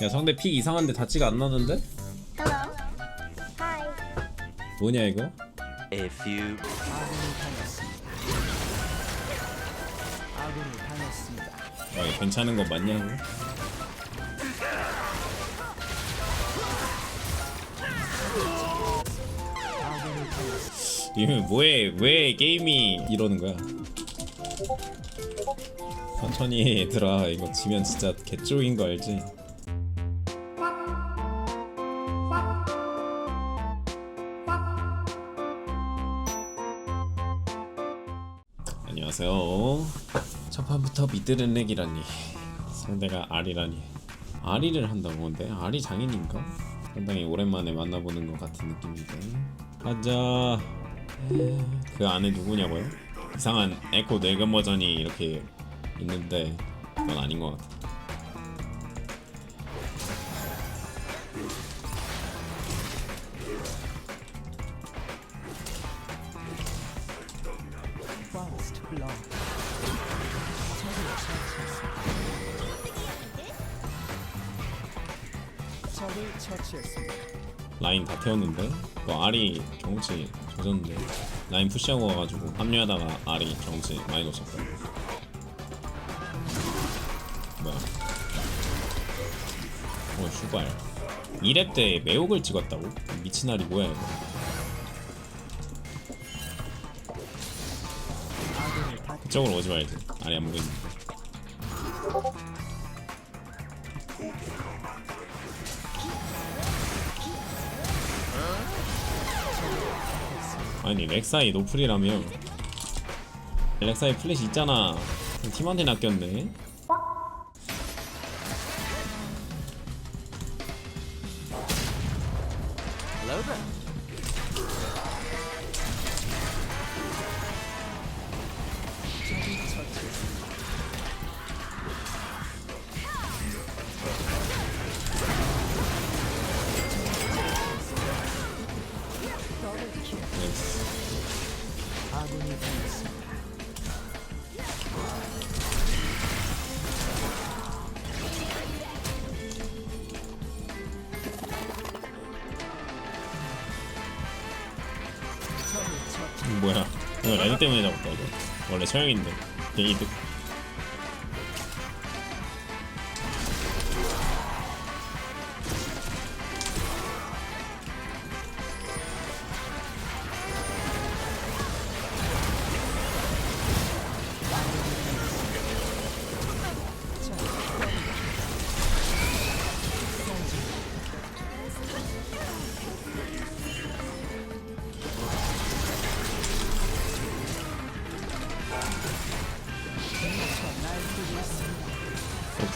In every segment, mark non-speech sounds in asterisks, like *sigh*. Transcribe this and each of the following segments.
야 상대 픽 이상한데 닿지가 안 나는데? Hello. Hi. 뭐냐 이거? A few. 아 이거 괜찮은 거 맞냐고? 이거 뭐해 왜 게임이 이러는 거야? 천천히 해, 얘들아 이거 지면 진짜 개쪼인 거 알지? 안녕하세요 첫 판부터 미드는 렉이라니 상대가 아리라니 아리를 한다고 근데 아리 장인인가? 상당히 오랜만에 만나보는 것 같은 느낌인데 가자 그 안에 누구냐고요? 이상한 에코 늙은 버전이 이렇게 있는데 그건 아닌 것 같아. 적을 처치했습니다. 라인 다 태웠는데 그 알이 경치 조졌는데 라인 푸시하고 와가지고 합류하다가 알이 경치 많이 놓쳤다. 뭐야? 어 슈발. 2렙 때 매혹을 찍었다고? 미친 알이 뭐야 이거? 그쪽으로 오지 말지. 알이 안 보이는 아니 렉사이 노플이라며. 렉사이 플래시 있잖아. 팀한테 낚였네 뭐야? 이거 레드 때문에 잡았다 이거. 원래 처형인데. 게이드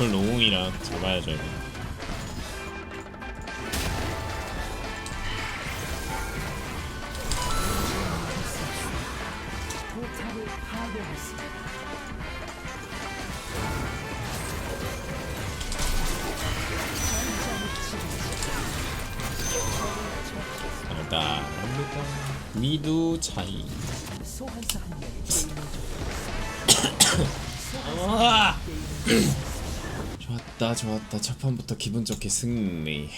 노플 노공이라 잡아야죠 이거. 미두 차이. 소환사 한 명이 *coughs* 아! 좋았다 좋았다 첫 판부터 기분 좋게 승리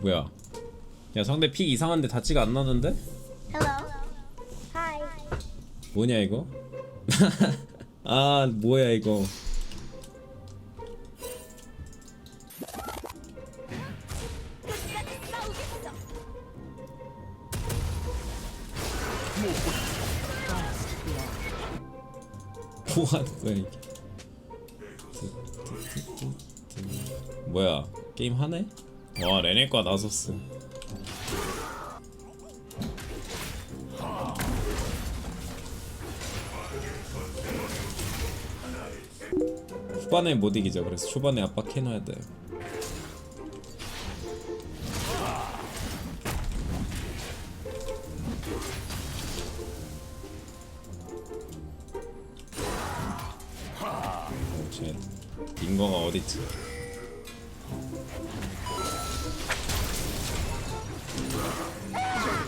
뭐야 야 상대 픽 이상한데 닿지가 안 나는데? Hello. Hi. 뭐냐 이거? *laughs* 아 뭐야 이거 뭐하는 거야 이게 뭐야 게임 하네? 와 레네과 나섰어 후반에 못 이기죠. 그래서 초반에 압박해놔야 돼. 쟤 빙거가 어딨지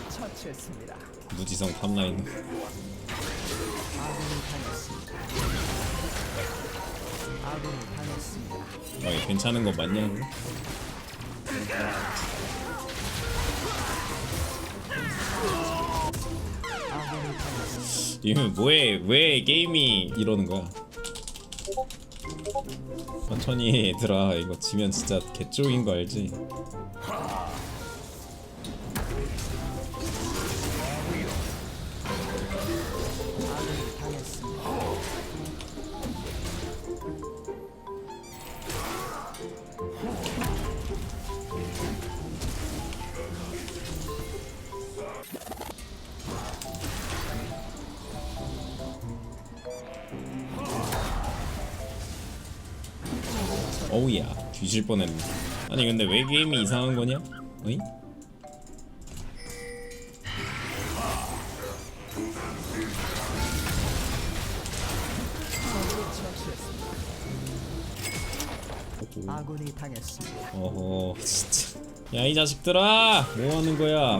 처치했습니다. 무지성 탑라인 당했습니다. 당했습니다. 어, 괜찮은 거 당했습니다. 이거 뭐해? 왜 게임이 이러는 거야? 천천히 얘들아 이거 지면 진짜 개쪽인 거 알지? 어우야 뒤질 뻔했네 아니 근데 왜 게임이 이상한 거냐? 어이? 아군이 당했습니다. 어허 진짜 야 이 자식들아 뭐 하는 거야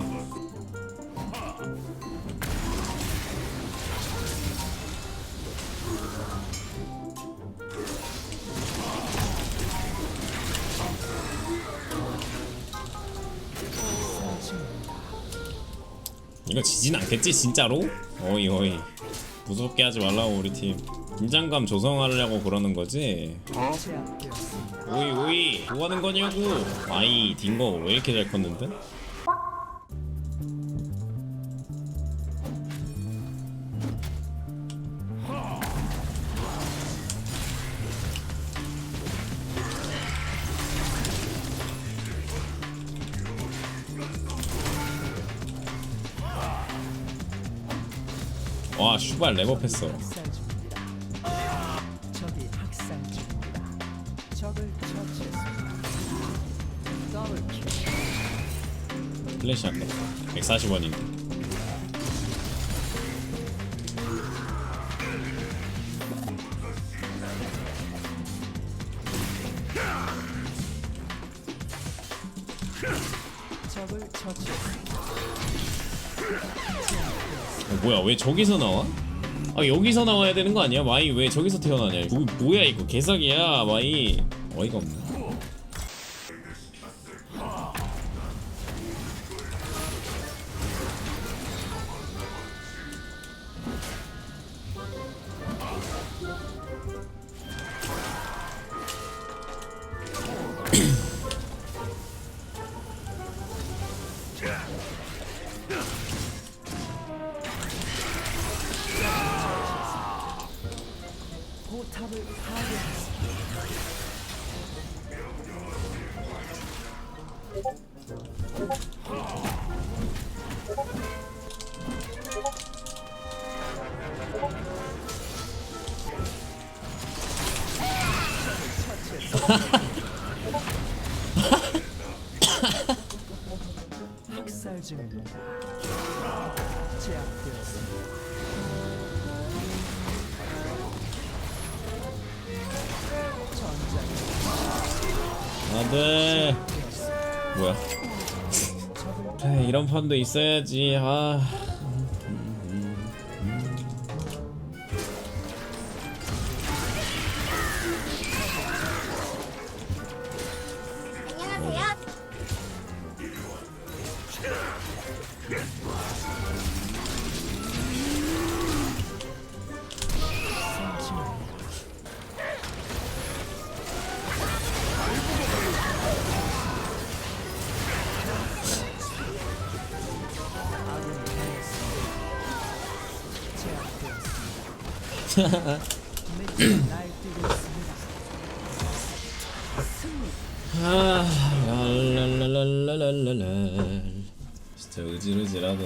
이거 지진 않겠지 진짜로? 어이 어이 무섭게 하지 말라고 우리 팀 긴장감 조성하려고 그러는 거지? 오이 오이 뭐 하는 거냐고 아이 딩거 왜 이렇게 잘 컸는데? 와 슈발. 더블킬. 플래시 할까? 140원인데 적을 처치했습니다. 어, 뭐야 왜 저기서 나와? 아 여기서 나와야 되는 거 아니야? 마이 왜 저기서 태어나냐 뭐, 뭐야 이거 개사기야 마이 어이가 없네 학살 중입니다. 제압되었습니다. 안돼. 뭐야 그래 이런 판도 있어야지 아 아, 랄랄랄랄랄랄랄. 진짜 의질의질하다